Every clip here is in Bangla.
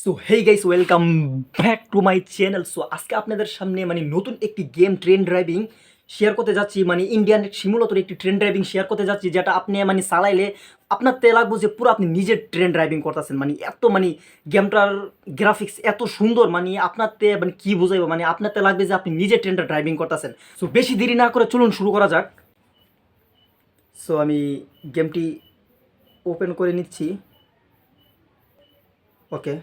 So hey guys welcome back to my channel so আজকে আপনাদের সামনে মানে নতুন একটি গেম ট্রেন ড্রাইভিং শেয়ার করতে যাচ্ছি। মানে ইন্ডিয়ান সিমুলেটর একটি ট্রেন ড্রাইভিং শেয়ার করতে যাচ্ছি, যেটা আপনি মানে চালাইলে আপনার তে লাগবো যে পুরো আপনি নিজে ট্রেন ড্রাইভিং করতেছেন। মানে এত মানে গেমটার গ্রাফিক্স এত সুন্দর মানে আপনার তে মানে কি বোঝাইবো? মানে আপনার তে লাগবে যে আপনি নিজে ট্রেনটা ড্রাইভিং করতেছেন। সো বেশি দেরি না করে চলুন শুরু করা যাক। সো আমি গেমটি ওপেন করে নিচ্ছি। ওকে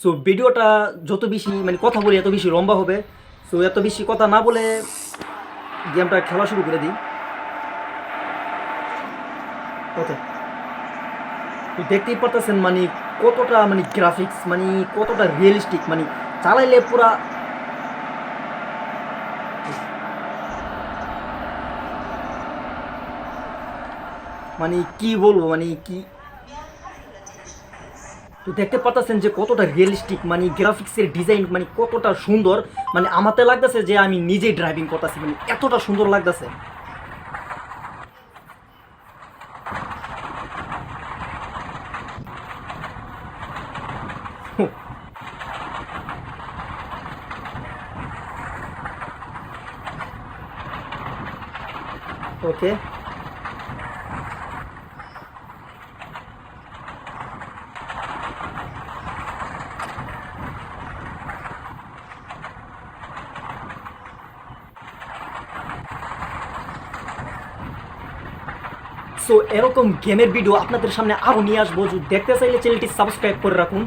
সো ভিডিওটা যত বেশি মানে কথা বলি, এত বেশি লম্বা হবে। সো এত বেশি কথা না বলে গেমটা খেলা শুরু করে দিই। ওকে তো দেখতেই পারতেছেন মানে কতটা মানে গ্রাফিক্স মানে কতটা রিয়েলিস্টিক মানে চালাইলে পুরা মানে কি বলব মানে কি তো দেখতে পাচ্ছেন যে কতটা রিয়েলিস্টিক মানে গ্রাফিক্সের ডিজাইন মানে কতটা সুন্দর। মানে আমাতে লাগতেছে যে আমি নিজেই ড্রাইভিং করতেছি মানে এতটা সুন্দর লাগতেছে। ওকে সো এরকম গেমের ভিডিও আপনাদের সামনে আরও নিয়ে আসব। দেখতে চাইলে চ্যানেলটি সাবস্ক্রাইব করে রাখুন।